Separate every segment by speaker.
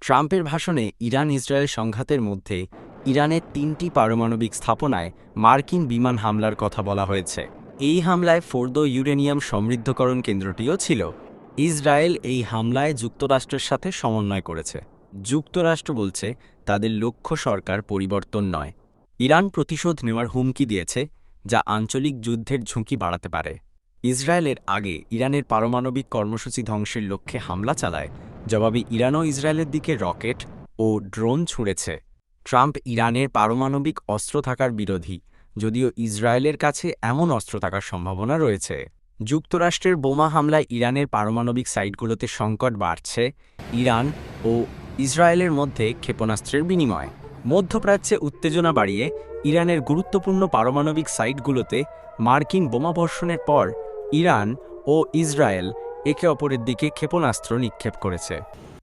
Speaker 1: ট্রাম্পের ভাষণে Iran Israel সংঘাতের মধ্যে ইরানের তিনটি পারমাণবিক স্থাপনায় মার্কিন বিমান হামলার কথা বলা হয়েছে। এই হামলায় ফোর্দো ইউরেনিয়াম সমৃদ্ধকরণ কেন্দ্রটিও ছিল। ইসরায়েল এই হামলায় যুক্তরাষ্ট্রের সাথে সমন্বয় করেছে। যুক্তরাষ্ট্র বলছে, তাদের লক্ষ্য সরকার পরিবর্তন নয়। ইরান প্রতিশোধ নেওয়ার হুমকি দিয়েছে, যা আঞ্চলিক যুদ্ধের ঝুঁকি বাড়াতে পারে। ইসরায়েলের আগে ইরানের পারমাণবিক কর্মসূচি ধ্বংসের লক্ষ্যে হামলা চালায়। জবাবে ইরানও ইসরায়েলের দিকে রকেট ও ড্রোন ছুঁড়েছে। ট্রাম্প ইরানের পারমাণবিক অস্ত্র থাকার বিরোধী, যদিও ইসরায়েলের কাছে এমন অস্ত্র থাকার সম্ভাবনা রয়েছে। যুক্তরাষ্ট্রের বোমা হামলায় ইরানের পারমাণবিক সাইটগুলোতে সংকট বাড়ছে, ইরান ও ইসরায়েলের মধ্যে ক্ষেপণাস্ত্রের বিনিময়। মধ্যপ্রাচ্যে উত্তেজনা বাড়িয়ে ইরানের গুরুত্বপূর্ণ পারমাণবিক সাইটগুলোতে মার্কিন বোমা বোমাবর্ষণের পর ইরান ও ইসরায়েল একে অপরের দিকে ক্ষেপণাস্ত্র নিক্ষেপ করেছে।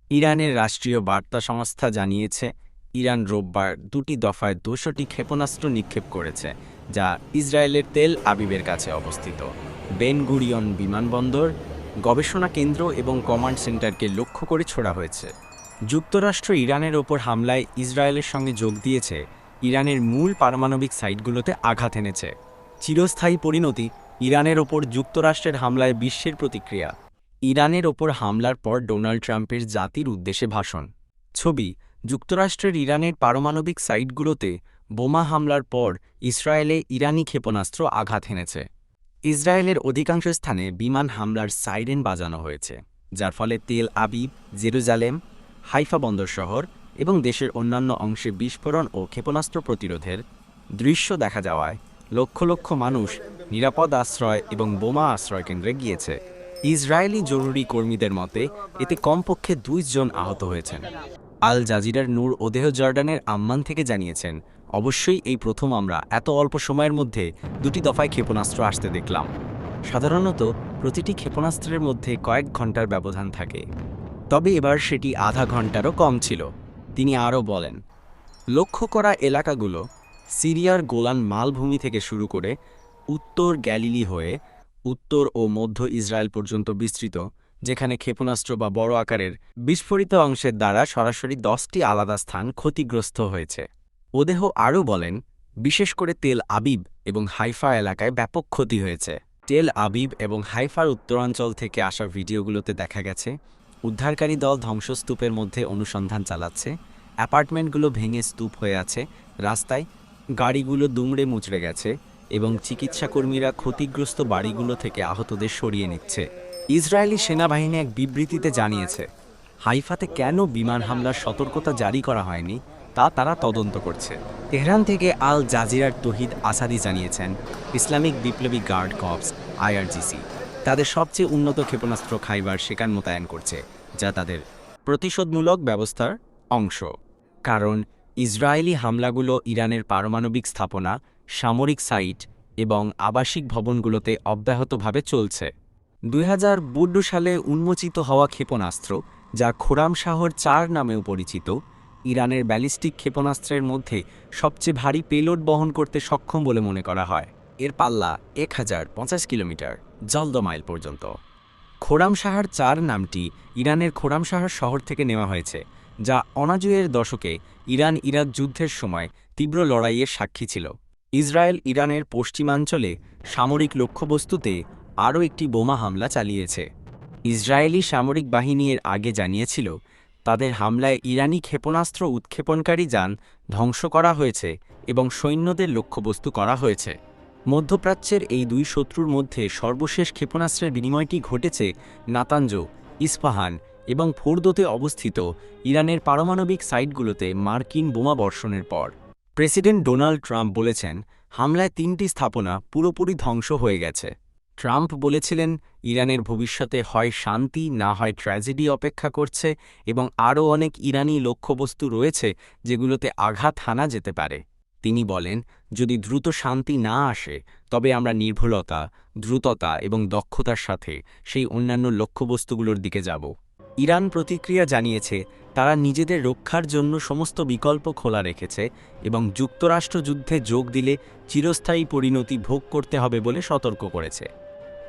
Speaker 1: ইরানের রাষ্ট্রীয় বার্তা সংস্থা জানিয়েছে, ইরান রোববার দুটি দফায় দুশোটি ক্ষেপণাস্ত্র নিক্ষেপ করেছে, যা ইসরায়েলের তেল আবিবের কাছে অবস্থিত। বেন গুরিয়ন বিমানবন্দর, গবেষণা কেন্দ্র এবং কমান্ড সেন্টারকে লক্ষ্য করে ছোড়া হয়েছে। যুক্তরাষ্ট্র ইরানের ওপর হামলায় ইসরায়েলের সঙ্গে যোগ দিয়েছে, ইরানের মূল পারমাণবিক সাইটগুলোতে আঘাত এনেছে। চিরস্থায়ী পরিণতি ইরানের ওপর যুক্তরাষ্ট্রের হামলায় বিশ্বের প্রতিক্রিয়া। ইরানের ওপর হামলার পর ডোনাল্ড ট্রাম্পের জাতির উদ্দেশ্যে ভাষণ। ছবি, যুক্তরাষ্ট্রের ইরানের পারমাণবিক সাইটগুলোতে বোমা হামলার পর ইসরায়েলে ইরানি ক্ষেপণাস্ত্র আঘাত হেনেছে। ইসরায়েলের অধিকাংশ স্থানে বিমান হামলার সাইরেন বাজানো হয়েছে, যার ফলে তেল আবিব, জেরুজালেম, হাইফা বন্দর শহর এবং দেশের অন্যান্য অংশে বিস্ফোরণ ও ক্ষেপণাস্ত্র প্রতিরোধের দৃশ্য দেখা যাওয়ায় লক্ষ লক্ষ মানুষ নিরাপদ আশ্রয় এবং বোমা আশ্রয় কেন্দ্রে গিয়েছে। ইসরায়েলি জরুরি কর্মীদের মতে, এতে কমপক্ষে দুই জন আহত হয়েছেন। আল জাজিরার নূর ওদেহ জর্ডানের আম্মান থেকে জানিয়েছেন, অবশ্যই এই প্রথম আমরা। এত অল্প সময়ের মধ্যে দুটি দফায় ক্ষেপণাস্ত্র আসতে দেখলাম। সাধারণত প্রতিটি ক্ষেপণাস্ত্রের মধ্যে কয়েক ঘণ্টার ব্যবধান থাকে। তবে এবার সেটি আধা ঘন্টারও কম ছিল। তিনি আরও বলেন, লক্ষ্য করা এলাকাগুলো সিরিয়ার গোলান মালভূমি থেকে শুরু করে উত্তর গ্যালিলি হয়ে উত্তর ও মধ্য ইসরায়েল পর্যন্ত বিস্তৃত, যেখানে ক্ষেপণাস্ত্র বা বড় আকারের বিস্ফোরিত অংশের দ্বারা সরাসরি দশটি আলাদা স্থান ক্ষতিগ্রস্ত হয়েছে। ওদেহ আরও বলেন, বিশেষ করে তেল আবিব এবং হাইফা এলাকায় ব্যাপক ক্ষতি হয়েছে। তেল আবিব এবং হাইফার উত্তরাঞ্চল থেকে আসা ভিডিওগুলোতে দেখা গেছে, উদ্ধারকারী দল ধ্বংসস্তূপের মধ্যে অনুসন্ধান চালাচ্ছে, অ্যাপার্টমেন্টগুলো ভেঙে স্তূপ হয়ে আছে, রাস্তায় গাড়িগুলো দুমড়ে মুচড়ে গেছে এবং চিকিৎসাকর্মীরা ক্ষতিগ্রস্ত বাড়িগুলো থেকে আহতদের সরিয়ে নিচ্ছে। ইসরায়েলি সেনাবাহিনী এক বিবৃতিতে জানিয়েছে, হাইফাতে কেন বিমান হামলার সতর্কতা জারি করা হয়নি তা তারা তদন্ত করছে। তেহরান থেকে আল জাজিরার তহিদ আসাদি জানিয়েছেন, ইসলামিক বিপ্লবী গার্ড কপস, আইআরজিসি, তাদের সবচেয়ে উন্নত ক্ষেপণাস্ত্র খাইবার সেখান মোতায়েন করছে, যা তাদের প্রতিশোধমূলক ব্যবস্থার অংশ। কারণ, ইসরায়েলি হামলাগুলো ইরানের পারমাণবিক স্থাপনা সামরিক সাইট এবং আবাসিক ভবনগুলোতে অব্যাহতভাবে চলছে। দুই হাজার সালে উন্মোচিত হওয়া ক্ষেপণাস্ত্র, যা খোরাম শাহর চার নামেও পরিচিত, ইরানের ব্যালিস্টিক ক্ষেপণাস্ত্রের মধ্যে সবচেয়ে ভারী পেলোড বহন করতে সক্ষম বলে মনে করা হয়। এর পাল্লা এক হাজার পঞ্চাশ কিলোমিটার, জলদ মাইল পর্যন্ত। খোরামশাহার চার নামটি ইরানের খোরামশাহার শহর থেকে নেওয়া হয়েছে, যা অনাজুয়ের দশকে ইরান ইরাক যুদ্ধের সময় তীব্র লড়াইয়ের সাক্ষী ছিল। ইসরায়েল ইরানের পশ্চিমাঞ্চলে সামরিক লক্ষ্যবস্তুতে আরও একটি বোমা হামলা চালিয়েছে। ইসরায়েলি সামরিক বাহিনী এর আগে জানিয়েছিল, তাদের হামলায় ইরানি ক্ষেপণাস্ত্র উৎক্ষেপণকারী যান ধ্বংস করা হয়েছে এবং সৈন্যদের লক্ষ্যবস্তু করা হয়েছে। মধ্যপ্রাচ্যের এই দুই শত্রুর মধ্যে সর্বশেষ ক্ষেপণাস্ত্রের বিনিময়টি ঘটেছে নাতাঞ্জো ইস্পাহান এবং ফোর্দোতে অবস্থিত ইরানের পারমাণবিক সাইটগুলোতে মার্কিন বোমা বর্ষণের পর। প্রেসিডেন্ট ডোনাল্ড ট্রাম্প বলেছেন, হামলায় তিনটি স্থাপনা পুরোপুরি ধ্বংস হয়ে গেছে। ট্রাম্প বলেছিলেন, ইরানের ভবিষ্যতে হয় শান্তি, না হয় ট্র্যাজেডি অপেক্ষা করছে এবং আরও অনেক ইরানি লক্ষ্যবস্তু রয়েছে যেগুলোতে আঘাত হানা যেতে পারে। তিনি বলেন, যদি দ্রুত শান্তি না আসে, তবে আমরা নির্ভুলতা, দ্রুততা এবং দক্ষতার সাথে সেই অন্যান্য লক্ষ্যবস্তুগুলোর দিকে যাব। ইরান প্রতিক্রিয়া জানিয়েছে, তারা নিজেদের রক্ষার জন্য সমস্ত বিকল্প খোলা রেখেছে এবং যুক্তরাষ্ট্র যুদ্ধে যোগ দিলে চিরস্থায়ী পরিণতি ভোগ করতে হবে বলে সতর্ক করেছে।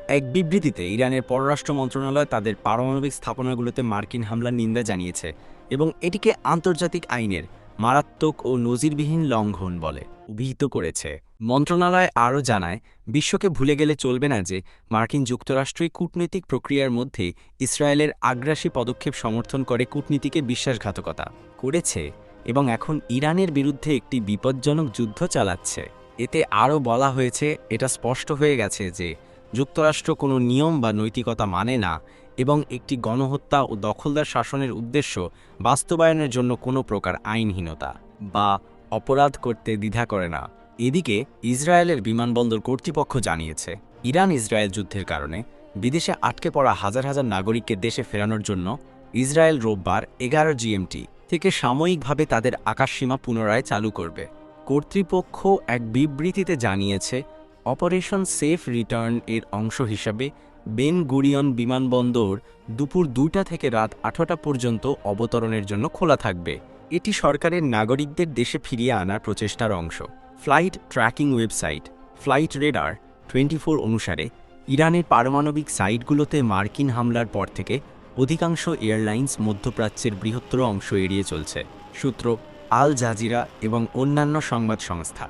Speaker 1: এক বিবৃতিতে ইরানের পররাষ্ট্র মন্ত্রণালয় তাদের পারমাণবিক স্থাপনাগুলোতে মার্কিন হামলার নিন্দা জানিয়েছে এবং এটিকে আন্তর্জাতিক আইনের মারাত্মক ও নজিরবিহীন লঙ্ঘন বলে অভিহিত করেছে। মন্ত্রণালয় আরও জানায়, বিশ্বকে ভুলে গেলে চলবে না যে মার্কিন যুক্তরাষ্ট্রই কূটনৈতিক প্রক্রিয়ার মধ্যে ইসরায়েলের আগ্রাসী পদক্ষেপ সমর্থন করে কূটনীতিকে বিশ্বাসঘাতকতা করেছে এবং এখন ইরানের বিরুদ্ধে একটি বিপজ্জনক যুদ্ধ চালাচ্ছে। এতে আরও বলা হয়েছে, এটা স্পষ্ট হয়ে গেছে যে যুক্তরাষ্ট্র কোনো নিয়ম বা নৈতিকতা মানে না এবং একটি গণহত্যা ও দখলদার শাসনের উদ্দেশ্য বাস্তবায়নের জন্য কোনো প্রকার আইনহীনতা বা অপরাধ করতে দ্বিধা করে না। এদিকে ইসরায়েলের বিমানবন্দর কর্তৃপক্ষ জানিয়েছে ইরান ইসরায়েল যুদ্ধের কারণে বিদেশে আটকে পড়া হাজার হাজার নাগরিককে দেশে ফেরানোর জন্য ইসরায়েল রোববার এগারো জিএমটি থেকে সাময়িকভাবে তাদের আকাশসীমা পুনরায় চালু করবে। কর্তৃপক্ষ এক বিবৃতিতে জানিয়েছে, অপারেশন সেফ রিটার্ন এর অংশ হিসাবে বেন গুরিয়ন বিমানবন্দর দুপুর দুইটা থেকে রাত আঠারোটা পর্যন্ত অবতরণের জন্য খোলা থাকবে। এটি সরকারের নাগরিকদের দেশে ফিরিয়ে আনার প্রচেষ্টার অংশ। Flight tracking website, flight radar twenty four অনুসারে ইরানের পারমাণবিক সাইটগুলোতে মার্কিন হামলার পর থেকে অধিকাংশ এয়ারলাইন্স মধ্যপ্রাচ্যের বৃহত্তর অংশ এড়িয়ে চলছে। সূত্র আল জাজিরা এবং অন্যান্য সংবাদ সংস্থা।